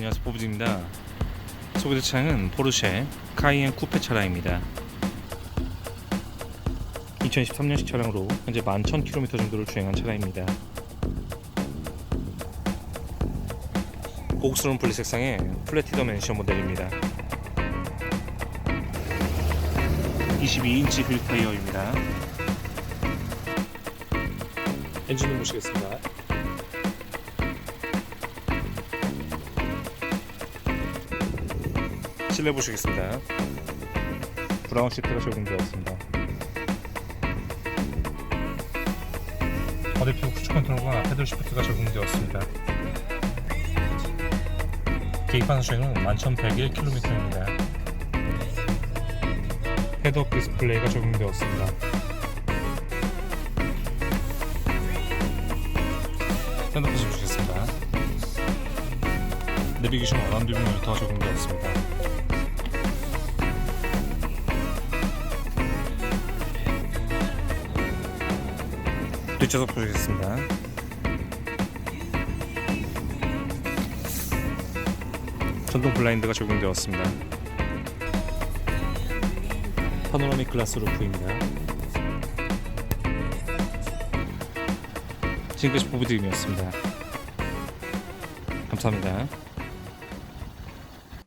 안녕하세요 보부입니다. 소개될 차량은 포르쉐 카이엔 쿠페 차량입니다. 2013년식 차량으로 현재 11,000km 정도를 주행한 차량입니다. 고급스러운 블랙 색상의 플래티덤 엔션 모델입니다. 22인치 휠 타이어입니다. 엔진룸 보시겠습니다 실내 보시겠습니다. 브라운 시트가 적용되었습니다. 어댑티브 크루즈 컨트롤과 패들 시프트가 적용되었습니다. 계기판 수행은 11,101km입니다. 헤드업 디스플레이가 적용되었습니다. 샌드프 보시겠습니다. 내비게이션 원암 듀빙 모니터가 적용되었습니다. 뒷좌석 보시겠습니다. 전동 블라인드가 적용되었습니다. 파노라믹 글라스 루프입니다. 지금까지 보부드림이었습니다. 감사합니다.